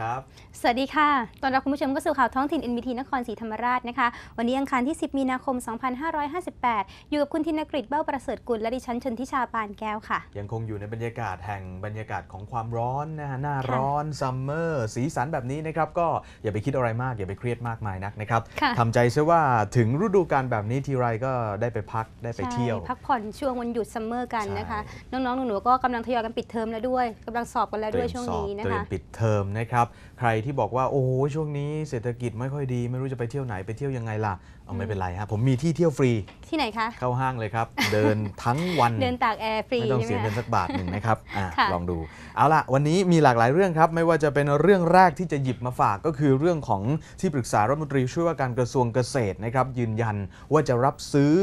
ครับ สวัสดีค่ะ ตอนรับคุณผู้ชมเข้าสู่ข่าวท้องถิ่น NBT นครศรีธรรมราชนะคะ วันนี้อังคารที่ 10 มีนาคม 2558 อยู่กับคุณธินกฤษเบ้าประเสริฐกุลและดิฉันชนทิชาปานแก้วค่ะ ยังคงอยู่ในบรรยากาศแห่งบรรยากาศของความร้อนนะฮะ หน้าร้อนซัมเมอร์สีสันแบบนี้นะครับ ก็อย่าไปคิดอะไรมาก อย่าไปเครียดมากมายนักนะครับค่ะทำใจซะว่าถึงฤดูกาลแบบนี้ทีไรก็ได้ไปพักได้ไปเที่ยวใช่พักผ่อนช่วงวันหยุดซัมเมอร์กันนะคะใช่น้องๆหนูๆก็กำลังทยอยกันปิดเทอมแล้วด้วยกำลังสอบกันแล้วด้วยเตรีช่วงมสอบนี้นะเตรียคะมปิดเทอมนะครับ ใครที่บอกว่าโอ้โหช่วงนี้เศรษฐกิจไม่ค่อยดี ไม่รู้จะไปเที่ยวไหนไปเที่ยวยังไงล่ะเอาไม่เป็นไรฮะผมมีที่เที่ยวฟรีที่ไหนคะเข้าห้างเลยครับ เดินทั้งวันเดินตากแอร์ฟรีไม่ต้องใช่เสียไหมเงินคะสักบาทหนึ่งนะครับอะค่ะลองดูเอาล่ะวันนี้มีหลากหลายเรื่องครับ ไม่ว่าจะเป็นเรื่องแรกที่จะหยิบมาฝากก็คือเรื่องของที่ปรึกษารัฐมนตรีช่วยว่าการกระทรวงเกษตรนะครับ ยืนยันว่าจะรับซื้อ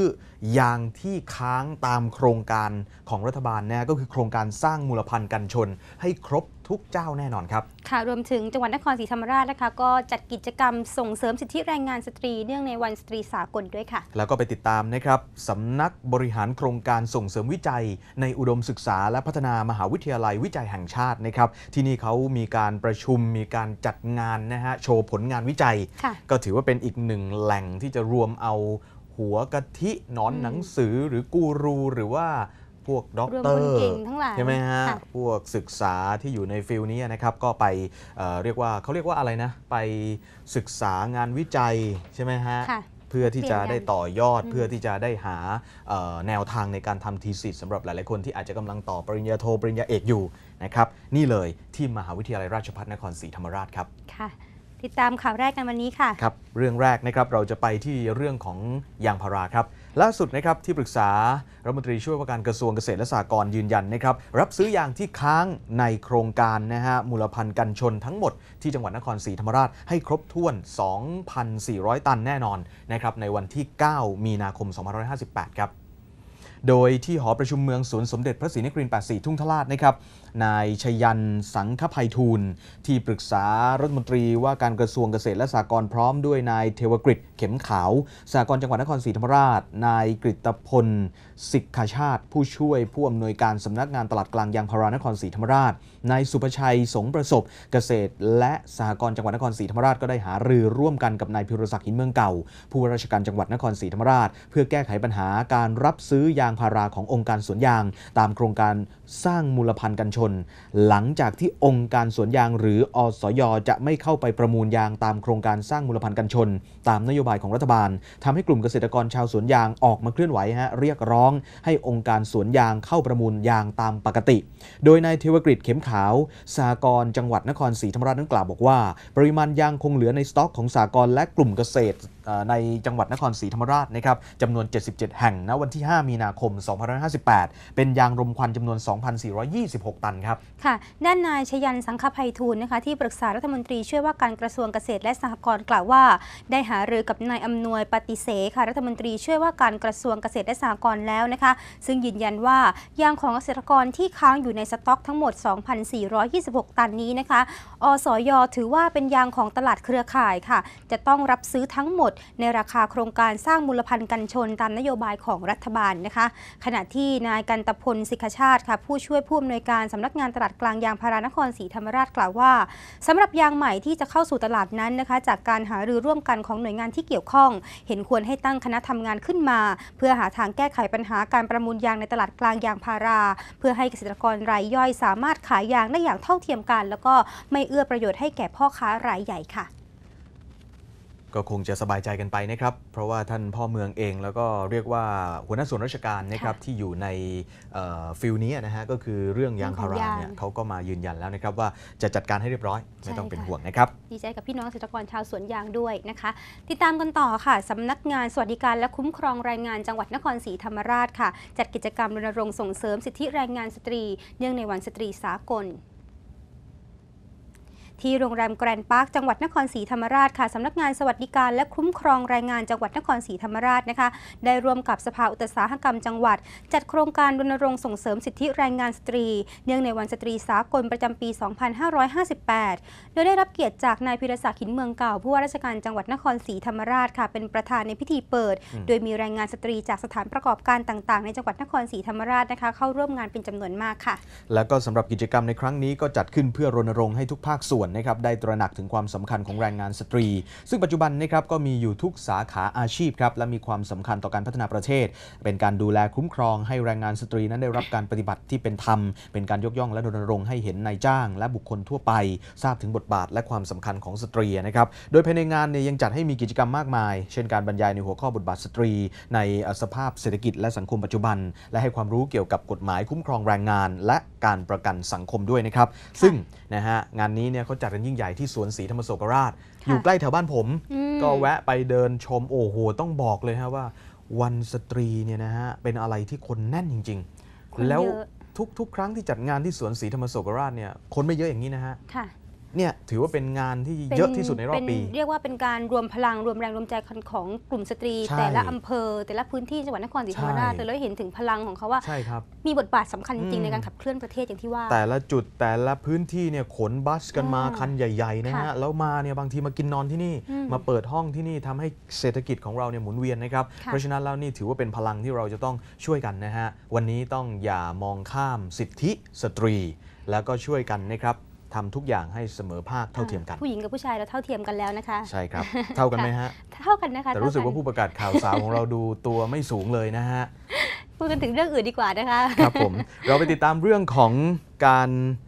ยางที่ค้างตามโครงการของรัฐบาลนะก็คือโครงการสร้างมูลพันธุ์กันชน ให้ครบ ทุกเจ้าแน่นอนครับ ค่ะ รวมถึงจังหวัดนครศรีธรรมราชนะคะ ก็จัดกิจกรรมส่งเสริมสิทธิแรงงานสตรีเนื่องในวันสตรีสากลด้วยค่ะ แล้วก็ไปติดตามนะครับสำนักบริหารโครงการส่งเสริมวิจัย ในอุดมศึกษา และพัฒนามหาวิทยาลัยวิจัยแห่งชาตินะครับ ที่นี่เขามีการประชุมมีการจัดงานนะฮะโชว์ผลงานวิจัยค่ะก็ถือว่าเป็นอีกหนึ่งแหล่งที่จะรวมเอาหัวกะทิหนอนอืมหนังสือหรือกูรูหรือว่า พวกด็อกรวมเตอคนร์เก่งทั้งหลายใช่ไหมฮะค่ะพวกศึกษาที่อยู่ในฟิลนี้นะครับก็ไปเอ่อเรียกว่าเขาเรียกว่าอะไรนะ ไปศึกษางานวิจัยใช่ไหมฮะค่ะเพื่อที่จะเปลี่ยนกันได้ต่อยอดอืมเพื่อที่จะได้หาเอ่อแนวทางในการทำทีสิทธ์สำหรับหลาย ๆ คนที่อาจจะกำลังต่อปริญญาโทปริญญาเอกอยู่นะครับนี่เลยที่มหาวิทยาลัยราชภัฏนครศรีธรรมราชครับค่ะติดตามข่าวแรกกันวันนี้ค่ะครับเรื่องแรกนะครับเราจะไปที่เรื่องของยางพาราครับ ล่าสุดนะครับที่ปรึกษารัฐมนตรีช่วยว่าการกระทรวงเกษตรและสหกรณ์ยืนยันนะครับรับซื้อยางที่ค้างในโครงการนะฮะมูลพันธุ์กันชนทั้งหมดที่จังหวัดนครศรีธรรมราชให้ครบถ้วน 2,400 ตันแน่นอนนะครับในวันที่ 9 มีนาคม 2558 ครับโดยที่หอประชุมเมืองสวนสมเด็จพระศรีนครินทร์84 ทุ่งทลาดนะครับ นายชยันสังคภัยทูลที่ปรึกษารัฐมนตรีว่าการกระทรวงเกษตรและสหกรณ์พร้อมด้วยนายเทวกฤษเข็มขาวสหกรณ์จังหวัดนครศรีธรรมราช นายกฤตพลสิกขาชาติ ผู้ช่วยผู้อำนวยการสำนักงานตลาดกลางยางพารานครศรีธรรมราช นายสุภชัยสงประสบเกษตร และสหกรณ์จังหวัดนครศรีธรรมราชก็ได้หารือร่วมกันกับนายพิรศักดิ์หินเมืองเก่า ผู้ว่าราชการจังหวัดนครศรีธรรมราช เพื่อแก้ไขปัญหาการรับซื้อยางพาราขององค์การสวนยาง ตามโครงการสร้างมูลพันธุ์กันชนหลังจากที่องค์การสวนยางหรืออสยจะไม่เข้าไปประมูลยางตามโครงการสร้างมูลพันธ์กันชน ตามนโยบายของรัฐบาลทำให้กลุ่มเกษตรกรชาวสวนยางออกมาเคลื่อนไหวฮะเรียกร้อง ให้องค์การสวนยางเข้าประมูลยางตามปกติ โดยนายเทวกฤษเข็มขาวสหกรจังหวัดนครศรีธรรมราชนั้นกล่าวบอกว่า ปริมาณยางคงเหลือในสต็อกของสหกรและกลุ่มเกษตร ในจังหวัดนครศรีธรรมราชนะครับจำนวน 77 แห่งณวันที่ 5 มีนาคม 2558 เป็นยางรมควันจำนวน 2,426 ตันครับ ค่ะ ด้านนายชยันสังคภัยทูลนะคะที่ปรึกษารัฐมนตรีช่วยว่าการกระทรวงเกษตรและสหกรณ์กล่าวว่า ได้หารือกับนายอำนวยปฏิเสค่ะรัฐมนตรีช่วยว่าการกระทรวงเกษตรและสหกรณ์แล้วนะคะ ซึ่งยืนยันว่ายางของเกษตรกรที่ค้างอยู่ในสต็อกทั้งหมด 2,426 ตันนี้นะคะ อสยถือว่าเป็นยางของตลาดเครือข่ายค่ะ จะต้องรับซื้อทั้งหมดในราคาโครงการสร้างมูลพันธ์กันชนตามนโยบายของรัฐบาลนะคะ ขณะที่นายกันตพลสิกชาติค่ะผู้ช่วยผู้อำนวยการสำนักงานตลาดกลางยางพารานครศรีธรรมราชกล่าวว่าสำหรับยางใหม่ที่จะเข้าสู่ตลาดนั้นนะคะ จากการหารือร่วมกันของหน่วยงานที่เกี่ยวข้อง เห็นควรให้ตั้งคณะทำงานขึ้นมา เพื่อหาทางแก้ไขปัญหาการประมูลยางในตลาดกลางยางพารา เพื่อให้เกษตรกรรายย่อยสามารถขายยางได้อย่างเท่าเทียมกัน แล้วก็ไม่เอื้อประโยชน์ให้แก่พ่อค้ารายใหญ่ค่ะ ก็คงจะสบายใจกันไปนะครับ เพราะว่าท่านพ่อเมืองเองแล้วก็เรียกว่าหัวหน้าส่วนราชการนะครับค่ะที่อยู่ในเอ่อฟิลนี้นะฮะก็คือเรื่องยางพาราเรื่องของยางเนี่ยเขาก็มายืนยันแล้วนะครับว่าจะจัดการให้เรียบร้อยไม่ต้องใช่เป็นค่ะห่วงนะครับ ดีใจกับพี่น้องเกษตรกรชาวสวนยางด้วยนะคะ ติดตามกันต่อค่ะสำนักงานสวัสดิการและคุ้มครองแรงงานจังหวัดนครศรีธรรมราชค่ะ จัดกิจกรรมรณรงค์ส่งเสริมสิทธิแรงงานสตรี เนื่องในวันสตรีสากล ที่โรงแรมแกรนด์พาร์คจังหวัดนครศรีธรรมราชค่ะสำนักงานสวัสดิการและคุ้มครองแรงงานจังหวัดนครศรีธรรมราชนะคะ ได้ร่วมกับสภาอุตสาหกรรมจังหวัด จัดโครงการรณรงค์ส่งเสริมสิทธิแรงงานสตรี เนื่องในวันสตรีสากลประจำปี 2558 โดยได้รับเกียรติจากนายพิรศักดิ์หินเมืองเก่าผู้ว่าราชการจังหวัดนครศรีธรรมราชค่ะเป็นประธานในพิธีเปิดอืมโดยมีแรงงานสตรีจากสถานประกอบการต่าง ๆ ในจังหวัดนครศรีธรรมราชนะคะ เข้าร่วมงานเป็นจำนวนมากค่ะ แล้วก็สำหรับกิจกรรมในครั้งนี้ก็จัดขึ้นเพื่อรณรงค์ให้ทุกภาคส่วนวนนะครับได้ตระหนักถึงความสำคัญของแรงงานสตรี ซึ่งปัจจุบันนะครับก็มีอยู่ทุกสาขาอาชีพครับและมีความสำคัญต่อการพัฒนาประเทศ เป็นการดูแลคุ้มครองให้แรงงานสตรีนั้นได้รับการปฏิบัติที่เป็นธรรม เป็นการยกย่องและรณรงค์ให้เห็นนายจ้าง และบุคคลทั่วไป ทราบถึงบทบาทและความสำคัญของสตรีนะครับโดยภายในงานเนี่ยยังจัดให้มีกิจกรรมมากมาย เช่นการบรรยายในหัวข้อบทบาทสตรี ในสภาพเศรษฐกิจและสังคมปัจจุบัน และให้ความรู้เกี่ยวกับกฎหมายคุ้มครองแรงงาน และการประกันสังคมด้วยนะครับ ซึ่งนะฮะงานนี้เนี่ยเขาจัดกันยิ่งใหญ่ที่สวนศรีธรรมโศกราช อยู่ใกล้แถวบ้านผมอืมก็แวะไปเดินชมโอ้โหต้องบอกเลยฮะว่า วันสตรีเนี่ยนะฮะเป็นอะไรที่คนแน่นจริงคนๆแล้วเยอะทุกๆ ครั้งที่จัดงานที่สวนศรีธรรมโศกราชเนี่ยคนไม่เยอะอย่างนี้นะฮะค่ะ เนี่ยถือว่าเป็นงานที่ป็เยอะที่สุดในรอบปีเเรียกว่าเป็นการรวมพลังรวมแรงรวมใจของกลุ่มสตรีใช่แต่ละอำเภอ แต่ละพื้นที่จังหวัดนครศรีธรรมราชใช่เลยเราเห็นถึงพลังของเขาว่าใช่ครับมีบทบาทสำคัญจอืริงมๆในการขับเคลื่อนประเทศอย่างที่ว่า แต่ละจุดแต่ละพื้นที่เนี่ยขนบัสกันมาอ่าคันใหญ่ๆนะฮะค่ะแล้วมาเนี่ยบางทีมากินนอนที่นี่อืมมาเปิดห้องที่นี่ทำให้เศรษฐกิจของเราเนี่ยหมุนเวียนนะครับค่ะเพราะฉะนั้นแล้วนี่ถือว่าเป็นพลังที่เราจะต้องช่วยกันนะฮะวันนี้ต้องอย่ามองข้ามสิทธิสตรีแล้วก็ช่วยกันนะครับ ทำทุกอย่างให้เสมอภาคเท่าเทียมกัน ผู้หญิงกับผู้ชายเราเท่าเทียมกันแล้วนะคะ ใช่ครับ เท่ากันไหมฮะ เท่ากันนะคะ แต่รู้สึกว่าเท่ผู้ประกาศข่าวสาวของเราดูตัวไม่สูงเลยนะฮะพูดกันถึงเรื่องอื่นดีกว่านะคะ ครับผม เราไปติดตามเรื่องของการเอ่อ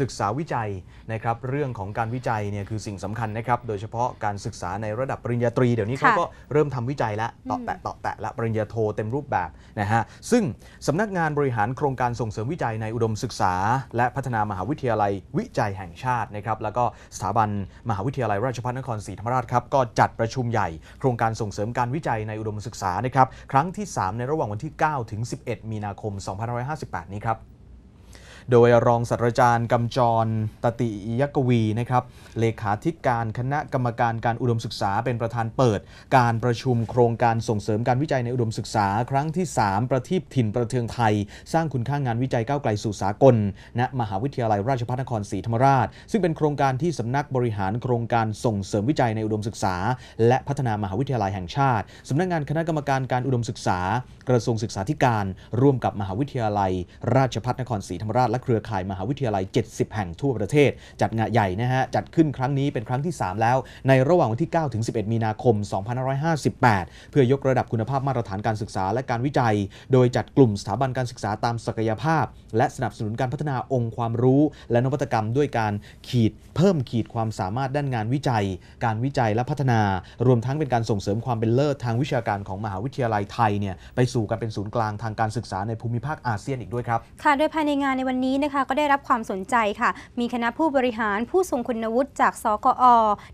ศึกษาวิจัยนะครับเรื่องของการวิจัยเนี่ยคือสิ่งสำคัญนะครับโดยเฉพาะการศึกษาในระดับปริญญาตรี เดี๋ยวนี้เขาค่ะก็เริ่มทำวิจัยแล้วต่อแตะต่อแตะและปริญญาโทเต็มรูปแบบนะฮะซึ่งสำนักงานบริหารโครงการส่งเสริมวิจัยในอุดมศึกษา และพัฒนามหาวิทยาลัยวิจัยแห่งชาตินะครับแล้วก็สถาบันมหาวิทยาลัยราชภัฏนครศรีธรรมราชครับก็จัดประชุมใหญ่ โครงการส่งเสริมการวิจัยในอุดมศึกษานะครับครั้งที่ 3 ในระหว่างวันที่ 9 ถึง 11 มีนาคม 2558 นี้ครับ โดยรองศาสตราจารย์กำจรตติยกวีนะครับเลขาธิการคณะกรรมการการอุดมศึกษาเป็นประธานเปิด การประชุมโครงการส่งเสริมการวิจัยในอุดมศึกษา ครั้งที่ 3 ประทีปถิ่นประเทืองไทย สร้างคุณค่างานวิจัยก้าวไกลสู่สากลณมหาวิทยาลัยราชภัฏนครศรีธรรมราช ซึ่งเป็นโครงการที่สำนักบริหารโครงการส่งเสริมวิจัยในอุดมศึกษา และพัฒนามหาวิทยาลัยแห่งชาติสำนักงานคณะกรรมการการอุดมศึกษา กระทรวงศึกษาธิการ ร่วมกับมหาวิทยาลัย ราชภัฏนครศรีธรรมราชและเครือข่ายมหาวิทยาลัย 70 แห่งทั่วประเทศ จัดงานใหญ่นะฮะ จัดขึ้นครั้งนี้เป็นครั้งที่ 3 แล้ว ในระหว่างวันที่ 9 ถึง 11 มีนาคม 2558 เพื่อยกระดับคุณภาพมาตรฐานการศึกษาและการวิจัย โดยจัดกลุ่มสถาบันการศึกษาตามศักยภาพ และสนับสนุนการพัฒนาองค์ความรู้ และนวัตกรรมด้วยการขีดเพิ่มขีดความสามารถด้านงานวิจัย การวิจัยและพัฒนา รวมทั้งเป็นการส่งเสริมความเป็นเลิศทางวิชาการของมหาวิทยาลัยไทยเนี่ยไปสู่การเป็นศูนย์กลางทางการศึกษาในภูมิภาคอาเซียนอีกด้วยครับ ค่ะ โดยภายในงานในวันนี้นะคะก็ได้รับความสนใจค่ะ มีคณะผู้บริหารผู้ทรงคุณวุฒิจากสกอ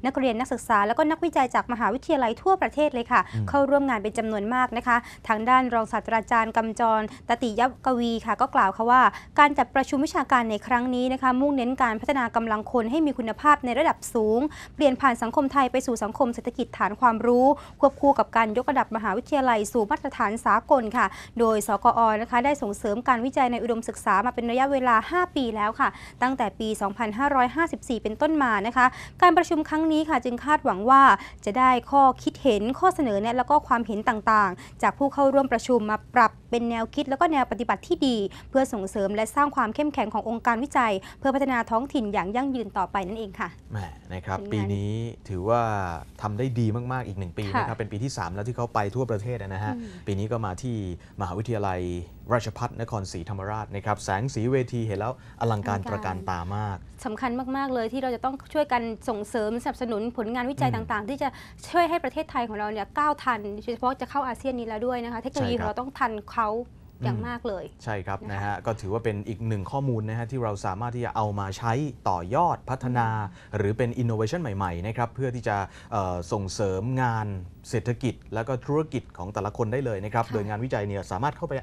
นักเรียนนักศึกษา แล้วก็นักวิจัยจากมหาวิทยาลัยทั่วประเทศเลยค่ะอืมเข้าร่วมงานเป็นจำนวนมากนะคะ ทางด้านรองศาสตราจารย์กำจร ตติยกวีค่ะ ก็กล่าวค่ะว่า การจัดประชุมวิชาการในครั้งนี้นะคะ มุ่งเน้นการพัฒนากำลังคนให้มีคุณภาพในระดับสูง เปลี่ยนผ่านสังคมไทยไปสู่สังคมเศรษฐกิจฐานความรู้ ควบคู่กับการยกระดับมหาวิทยาลัยสู่มาตรฐานสากลค่ะ โดยสกอนะคะได้ส่งเสริมการวิจัยในอุดมศึกษามาเป็นระยะเวลา5 ปีแล้วค่ะ ตั้งแต่ปี 2554 เป็นต้นมานะคะ การประชุมครั้งนี้ค่ะจึงคาดหวังว่าจะได้ข้อคิดเห็นข้อเสนอแนะแล้วก็ความเห็นต่างๆ จากผู้เข้าร่วมประชุมมาปรับเป็นแนวคิดแล้วก็แนวปฏิบัติที่ดี เพื่อส่งเสริมและสร้างความเข้มแข็งขององค์การวิจัย เพื่อพัฒนาท้องถิ่นอย่างยั่งยืนต่อไปนั่นเองค่ะแหมนะครับเป็นไงปีนี้ถือว่าทำได้ดีมากๆอีกหนึ่งปีค่ะนะครับเป็นปีที่ 3 แล้วที่เขาไปทั่วประเทศนะฮะอืมปีนี้ก็มาที่มหาวิทยาลัยราชภัฏนครศรีธรรมราชนะครับแสงสีเวทีเห็นแล้วอลังการตระการตามากสำคัญมากๆเลยที่เราจะต้องช่วยกันส่งเสริมสนับสนุนผลงานวิจัยอืมต่างๆ ที่จะช่วยให้ประเทศไทยของเราเนี่ยก้าวทันโดยเฉพาะจะเข้าอาเซียนนี้แล้วด้วยนะคะเทคโนโลยีใช่ขคองรับเราต้องทันเขาอย่างอืมมากเลย ใช่ครับนะคะนะฮะก็ถือว่าเป็นอีกหนึ่งข้อมูลนะฮะที่เราสามารถที่จะเอามาใช้ต่อยอดพัฒนา หรือเป็น innovation ใหม่ๆนะครับเพื่อที่จะเอ่อส่งเสริมงานเศรษฐกิจ แล้วก็ธุรกิจของแต่ละคนได้เลยนะครับค่ะโดยงานวิจัยเนี่ยสามารถเข้าไป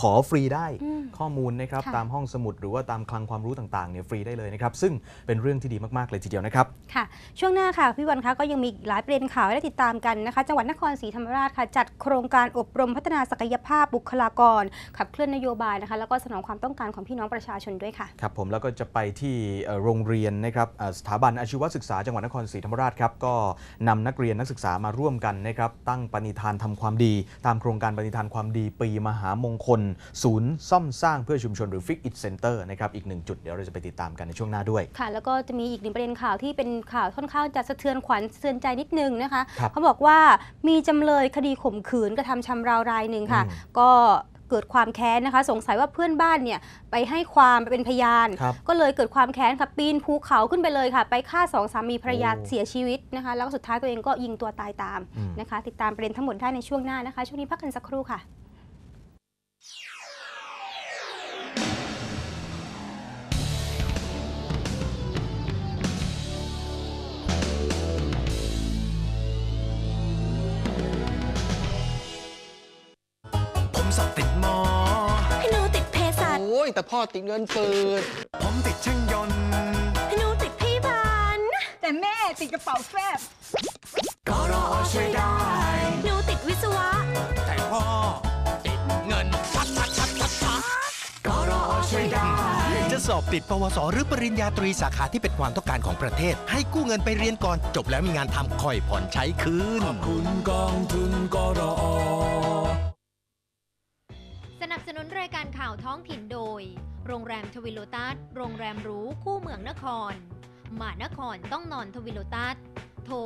ขอฟรีได้อืมข้อมูลนะครับค่ะตามห้องสมุดหรือว่าตามคลังความรู้ต่างๆเนี่ยฟรีได้เลยนะครับซึ่งเป็นเรื่องที่ดีมากๆเลยทีเดียวนะครับค่ะ ช่วงหน้าค่ะพี่วันคะก็ยังมีอีกหลายประเด็นข่าวให้ได้ติดตามกันนะคะ จังหวัดนครศรีธรรมราชค่ะ จัดโครงการอบรมพัฒนาศักยภาพบุคลากร ขับเคลื่อนนโยบายนะคะ แล้วก็สนองความต้องการของพี่น้องประชาชนด้วยค่ะครับผมแล้วก็จะไปที่เอ่อโรงเรียนนะครับเอ่อสถาบันอาชีวศึกษาจังหวัดนครศรีธรรมราชครับก็นำนักเรียนนักศึกษามาร่วมกันนะครับตั้งปณิธานทำความดี ตามโครงการปณิธานความดีปีมหามงคลศูนย์ซ่อมสร้างเพื่อชุมชนหรือ Fix It Center นะครับอีกหนึ่งจุดเดี๋ยวเราจะไปติดตามกันในช่วงหน้าด้วยค่ะ แล้วก็จะมีอีกหนึ่งประเด็นข่าวที่เป็นข่าวค่อนข้างจะสะเทือนขวัญสะเทือนใจนิดนึงนะคะครับเขาบอกว่ามีจำเลยคดีข่มขืนกระทำชำเรารายหนึ่งค่ะอืมก็เกิดความแค้นนะคะ สงสัยว่าเพื่อนบ้านเนี่ยไปให้ความไปเป็นพยานครับก็เลยเกิดความแค้นค่ะปีนภูเขาขึ้นไปเลยค่ะ ไปฆ่าสองสามีภรรยาโอ้เสียชีวิตนะคะ แล้วก็สุดท้ายตัวเองก็ยิงตัวตายตามอืมนะคะ ติดตามประเด็นทั้งหมดได้ในช่วงหน้านะคะ ช่วงนี้พักกันสักครู่ค่ะ แต่พ่อติดเงินฝืดผมติดช่างยนต์ให้หนูติดพี่บานแต่แม่ติดกระเป๋าแฟบ กรอช่วยได้หนูติดวิศวะ แต่พ่อติดเงินชัดชัดชัดชัดชัดกรอช่วยได้ จะสอบติดปวส หรือปริญญาตรีสาขาที่เป็นความต้องการของประเทศ ให้กู้เงินไปเรียนก่อน จบแล้วมีงานทำค่อยผ่อนใช้คืน ขอบคุณกองทุนกรอสนับสนุน รายการข่าวท้องถิ่นโดย โรงแรมทวิโลตัสโรงแรมหรูคู่เมืองนครมานครต้องนอนทวิโลตัสโทร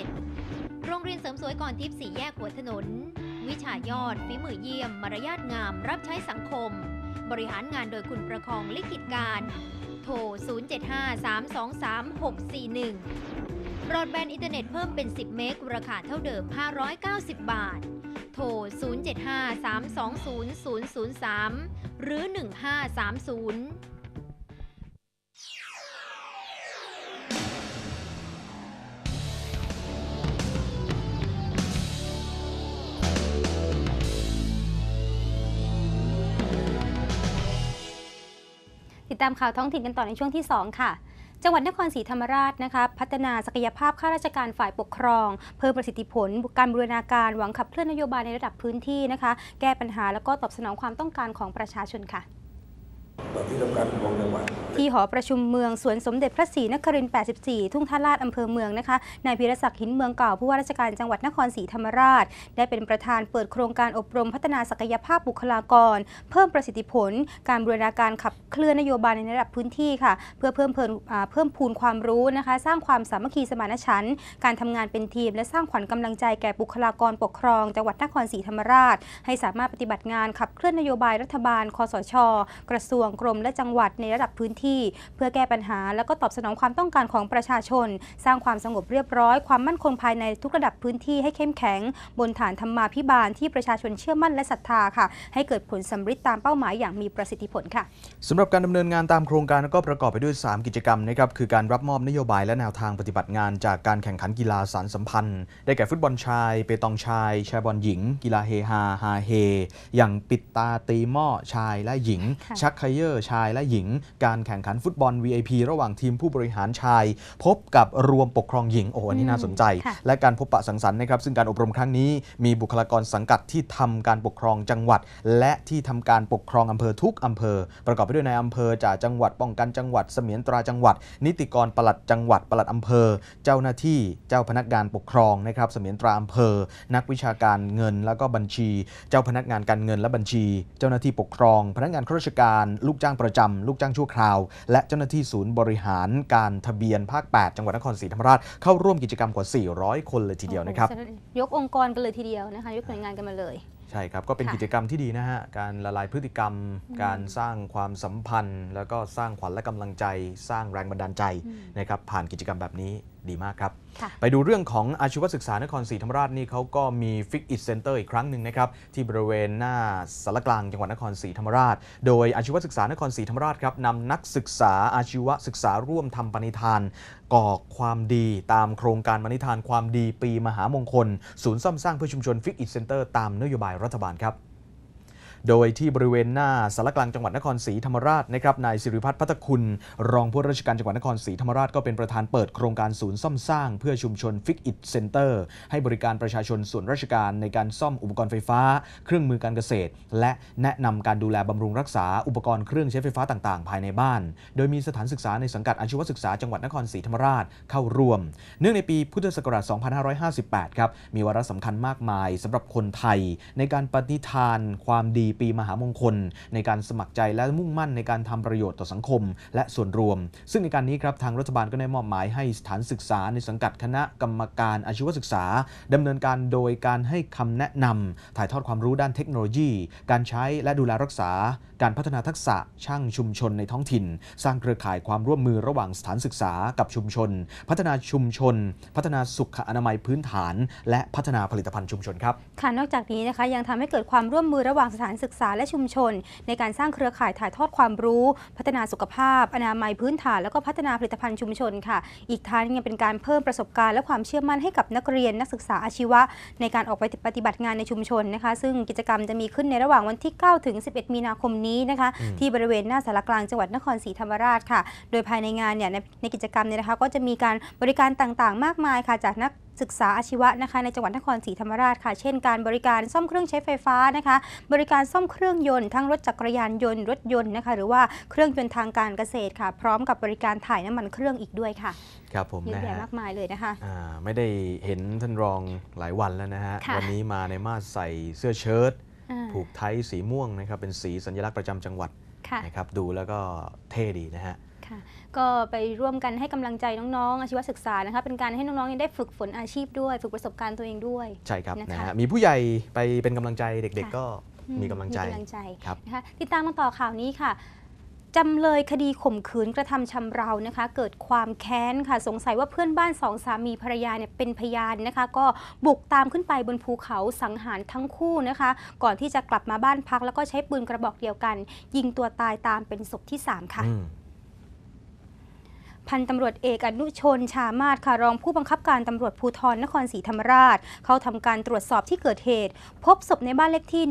075-323-777 โรงเรียนเสริมสวยก่อนทิพย์สีแยกหัวถนน วิชายอดฝีมือเยี่ยม มารยาทงาม รับใช้สังคม บริหารงานโดยคุณประคองลิขิตการ โทร 075-323-641 บรอดแบนด์อินเทอร์เน็ตเพิ่มเป็น 10 เมก ราคาเท่าเดิม 590 บาท ทร 075-320-003 หรือ 1530ติดตามข่าวท้องถิ่นกันต่อในช่วงที่ 2 ค่ะ จังหวัดนครศรีธรรมราชนะคะพัฒนาศักยภาพข้าราชการฝ่ายปกครอง เพิ่มประสิทธิผล การบูรณาการหวังขับเคลื่อนนโยบายในระดับพื้นที่นะคะ แก้ปัญหาแล้วก็ตอบสนองความต้องการของประชาชนค่ะ ที่ทำการปกครองจังหวัดที่หอประชุมเมืองสวนสมเด็จพระศรีนครินทร์84 ทุ่งท่าลาดอำเภอเมืองนะคะ นายพิรศักดิ์หินเมืองเก่าผู้ว่าราชการจังหวัดนครศรีธรรมราช ได้เป็นประธานเปิดโครงการอบรมพัฒนาศักยภาพบุคลากร เพิ่มประสิทธิผล การบูรณาการขับเคลื่อนนโยบายในระดับพื้นที่ค่ะ เพื่อเพิ่มเพิ่มเพิ่มพูนความรู้นะคะ สร้างความสามัคคีสมานฉันท์การทำงานเป็นทีม และสร้างขวัญกำลังใจแก่บุคลากรปกครอง จังหวัดนครศรีธรรมราช ให้สามารถปฏิบัติงานขับเคลื่อนนโยบายรัฐบาลคอสช กระทรวงกรมและจังหวัดในระดับพื้นที่ เพื่อแก้ปัญหา และก็ตอบสนองความต้องการของประชาชน สร้างความสงบเรียบร้อย ความมั่นคงภายในทุกระดับพื้นที่ให้เข้มแข็ง บนฐานธรรมาภิบาลที่ประชาชนเชื่อมั่นและศรัทธาค่ะ ให้เกิดผลสำเร็จตามเป้าหมายอย่างมีประสิทธิผลค่ะสำหรับการดำเนินงานตามโครงการก็ประกอบไปด้วย 3 กิจกรรมนะครับคือการรับมอบนโยบายและแนวทางปฏิบัติงาน จากการแข่งขันกีฬาสารสัมพันธ์ ได้แก่ฟุตบอลชาย เปตองชายแชร์บอลหญิง กีฬาเฮฮาฮาเฮ อย่างปิดตาตีหม้อชายและหญิงค่ะชักไคเยอร์ชายและหญิง การแข่งขันฟุตบอล VIP ระหว่างทีมผู้บริหารชาย พบกับรวมปกครองหญิงโอ้โหอันนี้น่าสนใจค่ะและการพบปะสังสรรค์นะครับซึ่งการอบรมครั้งนี้มีบุคลากรสังกัดที่ทำการปกครองจังหวัด และที่ทำการปกครองอำเภอทุกอำเภอ ประกอบไปด้วยนายอำเภอจากจังหวัดป้องกันจังหวัดเสมียนตราจังหวัด นิติกรปลัดจังหวัดปลัดอำเภอ เจ้าหน้าที่เจ้าพนักงานปกครองนะครับเสมียนตราอำเภอ นักวิชาการเงินแล้วก็บัญชี เจ้าพนักงานการเงินและบัญชี เจ้าหน้าที่ปกครอง พนักงานข้าราชการลูกจ้างประจำลูกจ้างชั่วคราว และเจ้าหน้าที่ศูนย์บริหารการทะเบียนภาค 8 จังหวัดนครศรีธรรมราช เข้าร่วมกิจกรรมกว่า 400 คนเลยทีเดียวนะครับโอ้โหยกองค์กรกันเลยทีเดียวนะคะยกหน่วยงานกันมาเลยใช่ครับ ก็เป็นค่ะกิจกรรมที่ดีนะฮะ การละลายพฤติกรรม การสร้างความสัมพันธ์ แล้วก็สร้างขวัญและกำลังใจ สร้างแรงบันดาลใจนะครับผ่านกิจกรรมแบบนี้ดีมากครับค่ะไปดูเรื่องของอาชีวศึกษานครศรีธรรมราชนี่เขาก็มี Fix It Center อีกครั้งหนึ่งนะครับ ที่บริเวณหน้าสารกลางจังหวัดนครศรีธรรมราช โดยอาชีวศึกษานครศรีธรรมราชครับนำนักศึกษาอาชีวศึกษาร่วมทำปณิธาน ก่อความดีตามโครงการปณิธานความดีปีมหามงคล ศูนย์ซ่อมสร้างเพื่อชุมชน Fix It Center ตามนโยบายรัฐบาลครับ โดยที่บริเวณหน้าสารกลางจังหวัดนครศรีธรรมราชนะครับนายสิริพัฒน์พัฒคุณ รองผู้ว่าราชการจังหวัดนครศรีธรรมราชก็เป็นประธานเปิดโครงการศูนย์ซ่อมสร้าง เพื่อชุมชนฟิกอิ t เซ็นเตอร์ให้บริการประชาชนส่วนราชการในการซ่อมอุปกรณ์ไฟฟ้า เครื่องมือการเกษตร และแนะนำการดูแลบำรุงรักษาอุปกรณ์เครื่องใช้ไฟฟ้าต่างๆ ภายในบ้าน โดยมีสถานศึกษาในสังกัดอาชีวศึกษาจังหวัดนครศรีธรรมราชเข้าร่วม เนื่องในปีพุทธศักราช 2558 ครับมีวาระสำคัญมากมายสำหรับคนไทยในการปฏิทานความดีปีมหามงคล ในการสมัครใจและมุ่งมั่นในการทำประโยชน์ต่อสังคม และส่วนรวม ซึ่งในการนี้ครับทางรัฐบาลก็ได้มอบหมายให้สถานศึกษาในสังกัดคณะกรรมการอาชีวศึกษาดำเนินการโดยการให้คำแนะนำถ่ายทอดความรู้ด้านเทคโนโลยี การใช้และดูแลรักษา การพัฒนาทักษะช่างชุมชนในท้องถิ่น สร้างเครือข่ายความร่วมมือระหว่างสถานศึกษากับชุมชน พัฒนาชุมชน พัฒนาสุขอนามัยพื้นฐาน และพัฒนาผลิตภัณฑ์ชุมชนครับค่ะนอกจากนี้นะคะยังทำให้เกิดความร่วมมือระหว่างสถานศึกษาและชุมชน ในการสร้างเครือข่ายถ่ายทอดความรู้ พัฒนาสุขภาพ อนามัยพื้นฐาน แล้วก็พัฒนาผลิตภัณฑ์ชุมชนค่ะ อีกทั้งยังเป็นการเพิ่มประสบการณ์และความเชื่อมั่นให้กับนักเรียนนักศึกษาอาชีวะ ในการออกไปปฏิบัติงานในชุมชนนะคะ ซึ่งกิจกรรมจะมีขึ้นในระหว่างวันที่ 9 ถึง 11 มีนาคมนี้นะคะอืมที่บริเวณหน้าสารกลางจังหวัดนครศรีธรรมราชค่ะ โดยภายในงานเนี่ยในในกิจกรรมเนี่ยนะคะก็จะมีการบริการต่างๆ มากมายค่ะจากนัก ศึกษาอาชีวะนะคะในจังหวัดนครศรีธรรมราชค่ะ เช่นการบริการซ่อมเครื่องใช้ไฟฟ้านะคะ บริการซ่อมเครื่องยนต์ทั้งรถจักรยานยนต์รถยนต์นะคะ หรือว่าเครื่องยนต์ทางการเกษตรค่ะ พร้อมกับบริการถ่ายน้ำมันเครื่องอีกด้วยค่ะครับผมเยอะนะแยะฮะมากมายเลยนะคะอ่าไม่ได้เห็นท่านรองหลายวันแล้วนะฮะค่ะวันนี้มาในมาสใส่เสื้อเชิ้ตอ่าผูกไทยสีม่วงนะครับเป็นสีสัญลักษณ์ประจำจังหวัดค่ะนะครับดูแล้วก็เท่ดีนะฮะ ค่ะก็ไปร่วมกันให้กำลังใจน้องๆ อาชีวศึกษานะคะเป็นการให้น้องๆยังได้ฝึกฝนอาชีพด้วย ฝึกประสบการณ์ตัวเองด้วย ใช่ครับนะคะนะฮะมีผู้ใหญ่ไปเป็นกำลังใจเด็กค่ะๆก็มีกำลังใจมีกำลังใจครับนะคะติดตามมาต่อข่าวนี้ค่ะจำเลยคดีข่มขืนกระทำชำเรานะคะ เกิดความแค้นค่ะ สงสัยว่าเพื่อนบ้านสองสามีภรรยาเนี่ยเป็นพยานนะคะ ก็บุกตามขึ้นไปบนภูเขาสังหารทั้งคู่นะคะ ก่อนที่จะกลับมาบ้านพักแล้วก็ใช้ปืนกระบอกเดียวกัน ยิงตัวตายตามเป็นศพที่สามค่ะอืม พันตำรวจเอกอนุชนชามาศค่ะรองผู้บังคับการตำรวจภูธรนครศรีธรรมราช เขาทำการตรวจสอบที่เกิดเหตุ พบศพในบ้านเลขที่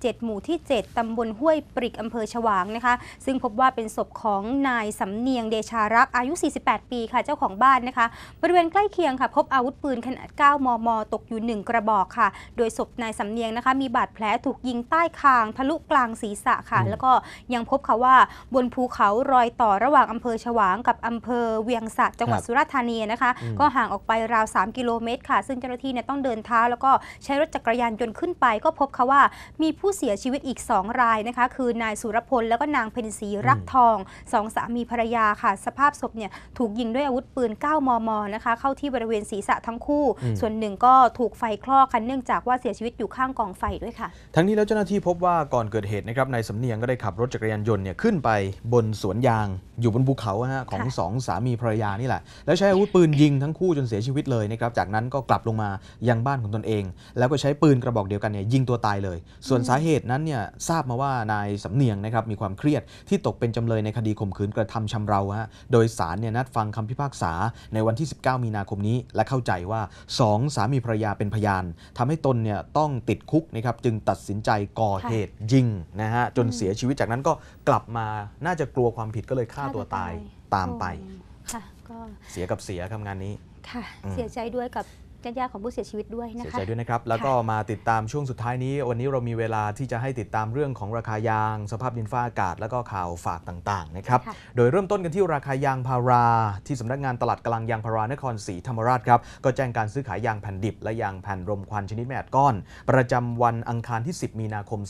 147 หมู่ที่ 7 ตำบลห้วยปริกอำเภอฉวางนะคะ ซึ่งพบว่าเป็นศพของนายสำเนียงเดชารักษ์อายุ 48 ปีค่ะเจ้าของบ้านนะคะ บริเวณใกล้เคียงค่ะพบอาวุธปืนขนาด 9 มม ตกอยู่ 1 กระบอกค่ะ โดยศพนายสำเนียงนะคะมีบาดแผลถูกยิงใต้คางทะลุกลางศีรษะค่ะอืมแล้วก็ยังพบค่ะว่าบนภูเขารอยต่อระหว่างอำเภอฉวางกับอำเภอเวียงสะจังหวัดครับสุราษฎร์ธานีนะคะอืมก็ห่างออกไปราว 3 กิโลเมตรค่ะ ซึ่งเจ้าหน้าที่เนี่ยต้องเดินเท้าแล้วก็ใช้รถจักรยานยนต์ขึ้นไป ก็พบค่ะว่ามีผู้เสียชีวิตอีก 2 รายนะคะ คือนายสุรพลแล้วก็นางเพ็ญศรีรักทองสองสามีภรรยาค่ะ สภาพศพเนี่ยถูกยิงด้วยอาวุธปืน 9 มม นะคะ เข้าที่บริเวณศีรษะทั้งคู่อืมส่วนหนึ่งก็ถูกไฟคลอกค่ะเนื่องจากว่าเสียชีวิตอยู่ข้างกองไฟด้วยค่ะ ทั้งนี้แล้วเจ้าหน้าที่พบว่าก่อนเกิดเหตุนะครับนายสำเนียงก็ได้ขับรถจักรยานยนต์เนี่ยขึ้นไปบนสวนยาง อยู่บนภูเขาอะฮะของค่ะสองสามีภรรยานี่แหละ แล้วใช้อาวุธปืนยิงทั้งคู่จนเสียชีวิตเลยนะครับ จากนั้นก็กลับลงมายังบ้านของตนเอง แล้วก็ใช้ปืนกระบอกเดียวกันเนี่ยยิงตัวตายเลย ส่วนสาเหตุนั้นเนี่ยทราบมาว่านายสำเนียงนะครับมีความเครียดที่ตกเป็นจำเลยในคดีข่มขืนกระทำชำเราฮะ โดยศาลเนี่ยนัดฟังคำพิพากษาในวันที่ 19 มีนาคมนี้ และเข้าใจว่าสองสามีภรรยาเป็นพยานทำให้ตนเนี่ยต้องติดคุกนะครับจึงตัดสินใจก่อเหตุยิงนะฮะจนเสียชีวิตจากนั้นก็กลับมาน่าจะกลัวความผิดก็เลยฆ่าตัวตายตามไปโอ้ค่ะก็เสียกับเสียทำงานนี้ค่ะอืมเสียใจด้วยกับญาติๆของผู้เสียชีวิตด้วยนะเสียคะใจด้วยนะครับ แล้วก็มาติดตามช่วงสุดท้ายนี้ วันนี้เรามีเวลาที่จะให้ติดตามเรื่องของราคายาง สภาพดินฟ้าอากาศ แล้วก็ข่าวฝากต่างๆนะครับค่ะโดยเริ่มต้นกันที่ราคายางพารา ที่สำนักงานตลาดกลางยางพารานครศรีธรรมราชครับก็แจ้งการซื้อขายยางแผ่นดิบ และยางแผ่นรมควันชนิดไม่อัดก้อน ประจำวันอังคารที่ 10 มีนาคม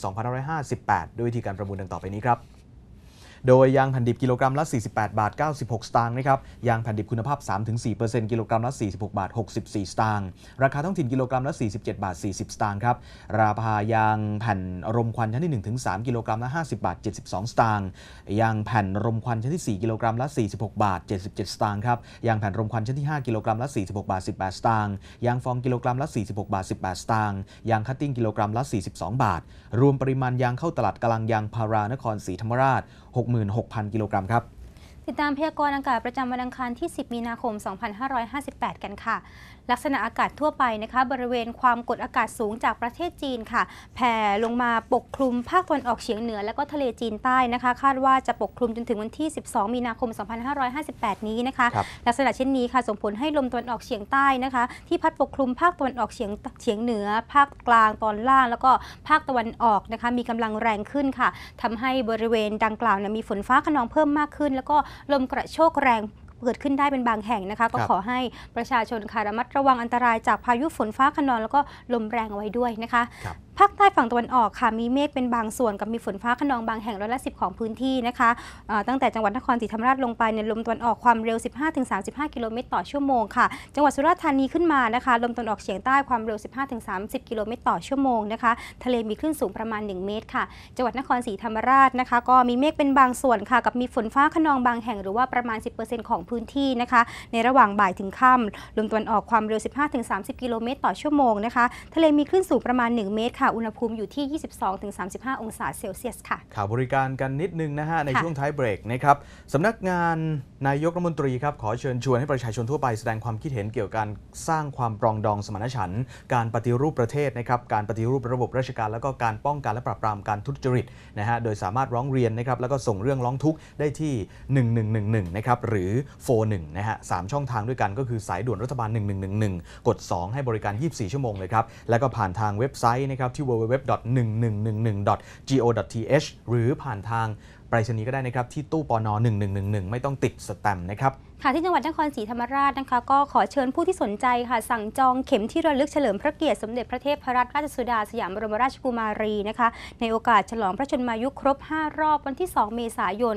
2558 ด้วยวิธีการประมูลดังต่อไปนี้ครับ โดยยางแผ่นดิบกิโลกรัมละ 48 บาท 96 สตางค์นะครับ ยางแผ่นดิบคุณภาพ 3-4%กิโลกรัมละ 46 บาท 64 สตางค์ ราคาท้องถิ่นกิโลกรัมละ 47 บาท 40 สตางค์ครับ ราคายางแผ่นรมควันชั้นที่ 1-3 กิโลกรัมละ 50 บาท 72 สตางค์ ยางแผ่นรมควันชั้นที่ 4 กิโลกรัมละ 46 บาท 77 สตางค์ครับ ยางแผ่นรมควันชั้นที่ 5 กิโลกรัมละ 46 บาท 18 สตางค์ ยางฟองกิโลกรัมละ 46 บาท 18 สตางค์ ยางคัตติ้งกิโลกรัมละ 42 บาท รวมปริมาณยางเข้าตลาดกลางยางพารานครศรีธรรมราช66,000 กิโลกรัมครับติดตามพยากรณ์อากาศประจำวันอังคารที่ 10 มีนาคม 2558 กันค่ะ ลักษณะอากาศทั่วไปนะคะบริเวณความกดอากาศสูงจากประเทศจีนค่ะแผ่ลงมาปกคลุมภาคตะวันออกเฉียงเหนือ และก็ทะเลจีนใต้นะคะ คาดว่าจะปกคลุมจนถึงวันที่ 12 มีนาคม 2558 นี้นะคะครับลักษณะเช่นนี้ค่ะส่งผลให้ลมตะวันออกเฉียงใต้นะคะ ที่พัดปกคลุมภาคตะวันออกเฉียงเฉียงเหนือ ภาคกลางตอนล่าง แล้วก็ภาคตะวันออกนะคะ มีกำลังแรงขึ้นค่ะทำให้บริเวณดังกล่าวเนี่ยมีฝนฟ้าขนองเพิ่มมากขึ้น แล้วก็ลมกระโชกแรง เกิดขึ้นได้เป็นบางแห่งนะคะ ก็ครับขอให้ประชาชนค่ะระมัดระวังอันตรายจากพายุฝนฟ้าขนองแล้วก็ลมแรงเอาไว้ด้วยนะคะครับ ภาคใต้ฝั่งตะวันออกค่ะมีเมฆเป็นบางส่วนกับมีฝนฟ้าขนองบางแห่งร้อยละสิของพื้นที่นะคะตั้งแต่จังหวัดนครศรีธรรมราชลงไปเนี่ยลมตะวันออกความเร็ว 15-35 กิโลเมตรต่อชั่วโมงค่ะ จังหวัดสุราษฎร์ธานีขึ้นมานะคะลมตะวันออกเฉียงใต้ความเร็ว 15-30 กิโลเมตรต่อชั่วโมงนะคะ ทะเลมีคลื่นสูงประมาณ 1 เมตรค่ะ จังหวัดนครศรีธรรมราชนะคะ ก็มีเมฆเป็นบางส่วนค่ะ กับมีฝนฟ้าขนองบางแห่งหรือว่าประมาณ 10%ของพื้นที่นะคะ ในระหว่างบ่ายถึงค่ำลมตะวันออกความเร็ว 15-30 กิโลเมตรต่อชั่วโมงนะคะ ทะเลมีคลื่นสูงประมาณ 1 เมตรค่ะอุณหภูมิอยู่ที่ 22-35 องศาเซลเซียสค่ะ ข่าวบริการกันนิดนึงนะฮะ ในค่ะช่วงท้ายเบรกนะครับสำนักงานนายกรัฐมนตรีครับ ขอเชิญชวนให้ประชาชนทั่วไปแสดงความคิดเห็นเกี่ยวกับการสร้างความปรองดองสมานฉันท์การปฏิรูปประเทศนะครับ การปฏิรูประบบราชการ แล้วก็การป้องกันและปราบปรามการทุจริตนะฮะ โดยสามารถร้องเรียนนะครับ แล้วก็ส่งเรื่องร้องทุกข์ได้ที่ 1111 นะครับ หรือโฟ1นะฮะสามช่องทางด้วยกันก็คือสายด่วนรัฐบาล 1111 กด 2 ให้บริการ 24 ชั่วโมงเลยครับ แล้วก็ผ่านทางเว็บไซต์นะครับที่ www.1111.go.th หรือผ่านทางไปรษณีย์ก็ได้นะครับที่ตู้ปอน1111 ไม่ต้องติดสแตมป์นะครับ ค่ะที่จังหวัดนครศรีธรรมราชนะคะ ก็ขอเชิญผู้ที่สนใจค่ะ สั่งจองเข็มที่ระลึกเฉลิมพระเกียรติสมเด็จพระเทพรัตนราชสุดาสยามบรมราชกุมารีนะคะ ในโอกาสฉลองพระชนมายุครบ 5 รอบวันที่ 2 เมษายน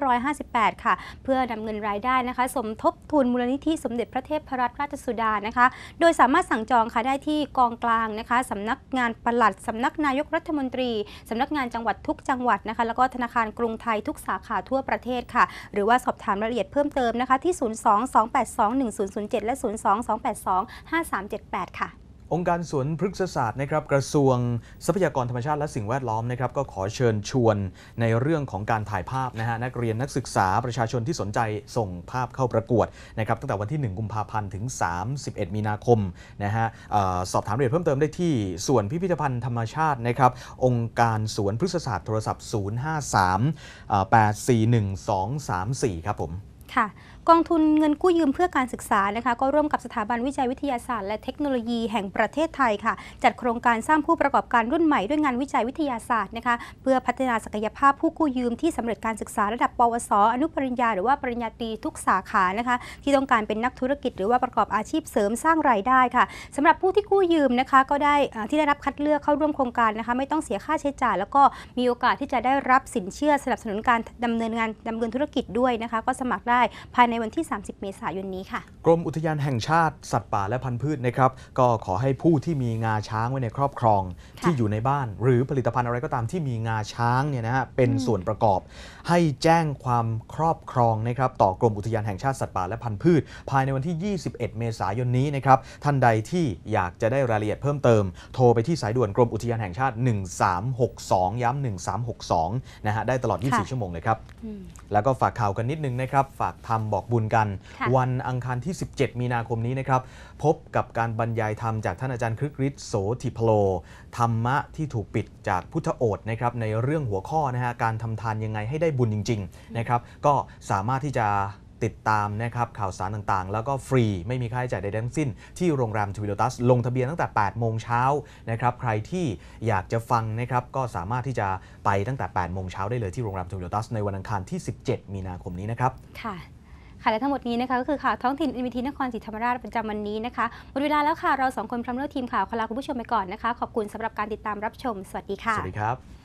2558 ค่ะ เพื่อนำเงินรายได้นะคะ สมทบทุนมูลนิธิสมเด็จพระเทพรัตนราชสุดานะคะ โดยสามารถสั่งจองค่ะได้ที่กองกลางนะคะสำนักงานปลัดสำนักนายกรัฐมนตรีสำนักงานจังหวัดทุกจังหวัดนะคะ แล้วก็ธนาคารกรุงไทยทุกสาขาทั่วประเทศค่ะ หรือว่าสอบถามรายละเอียดเพิ่มเติมนะคะที่ 02-282-1007 และ 02-282-5378 ค่ะ องค์การสวนพฤกษศาสตร์นะครับกระทรวงทรัพยากรธรรมชาติและสิ่งแวดล้อมนะครับก็ขอเชิญชวนในเรื่องของการถ่ายภาพนะฮะนักเรียนนักศึกษาประชาชนที่สนใจส่งภาพเข้าประกวดนะครับตั้งแต่วันที่ 1 กุมภาพันธ์ถึง 31 มีนาคมนะฮะเอ่อสอบถามรายละเอียดเพิ่มเติมได้ที่ส่วนพิพิธภัณฑ์ธรรมชาตินะครับองค์การสวนพฤกษศาสตร์โทรศัพท์ 053เอ่อ841234 ครับผม ค่ะ กองทุนเงินกู้ยืมเพื่อการศึกษานะคะก็ร่วมกับสถาบันวิจัยวิทยาศาสตร์และเทคโนโลยีแห่งประเทศไทยค่ะ จัดโครงการสร้างผู้ประกอบการรุ่นใหม่ด้วยงานวิจัยวิทยาศาสตร์นะคะเพื่อพัฒนาศักยภาพผู้กู้ยืมที่สำเร็จการศึกษาระดับ ปวส อนุปริญญา หรือว่าปริญญาตรีทุกสาขานะคะที่ต้องการเป็นนักธุรกิจ หรือว่าประกอบอาชีพเสริมสร้างรายได้ค่ะสำหรับผู้ที่กู้ยืมนะคะก็ได้ที่ได้รับคัดเลือกเข้าร่วมโครงการนะคะไม่ต้องเสียค่าใช้จ่าย แล้วก็มีโอกาสที่จะได้รับสินเชื่อสนับสนุนการดำเนินงานดำเนินธุรกิจด้วยนะคะก็สมัครได้ภายในวันที่ 30 เมษายนนี้ค่ะ กรมอุทยานแห่งชาติสัตว์ป่าและพันธุ์พืชนะครับก็ขอให้ผู้ที่มีงาช้างไว้ในครอบครองค่ะที่อยู่ในบ้าน หรือผลิตภัณฑ์อะไรก็ตามที่มีงาช้างเนี่ยนะฮะเป็นส่วนประกอบ ให้แจ้งความครอบครองนะครับต่อกรมอุทยานแห่งชาติสัตว์ป่าและพันธุ์พืช ภายในวันที่ 21 เมษายนนี้นะครับท่านใดที่อยากจะได้รายละเอียดเพิ่มเติม โทรไปที่สายด่วนกรมอุทยานแห่งชาติ 1362 ย้ำ1362 นะฮะได้ตลอดค่ะ24 ชั่วโมงเลยครับอืมแล้วก็ฝากข่าวกันนิดนึงนะครับฝากทำบอกบุญกันค่ะวันอังคารที่ 17 มีนาคมนี้นะครับ พบกับการบรรยายธรรมจากท่านอาจารย์ครึกฤทธิ์โสธิพโล ธรรมะที่ถูกปิดจากพุทธโอษฐ์นะครับในเรื่องหัวข้อนะฮะการทำทานยังไงให้ได้บุญจริงๆนะครับก็สามารถที่จะติดตามนะครับข่าวสารต่างๆ แล้วก็ฟรีไม่มีค่าใช้จ่ายใดๆทั้งสิ้น ที่โรงแรมทวิโลตัส ลงทะเบียนตั้งแต่ 8 โมงเช้านะครับใครที่อยากจะฟังนะครับก็สามารถที่จะไปตั้งแต่ 8 โมงเช้าได้เลยที่โรงแรมทวิโลตัส ในวันอังคารที่ 17 มีนาคมนี้นะครับ ค่ะ ค่ะและทั้งหมดนี้นะคะก็คือข่าวท้องถิ่นอินวิทีนครศรีธรรมราชประจำวันนี้นะคะหมดเวลาแล้วค่ะเราสองคนพร้อมด้วยทีมข่าวขอลาคุณผู้ชมไปก่อนนะคะ ขอบคุณสำหรับการติดตามรับชม สวัสดีค่ะ สวัสดีครับ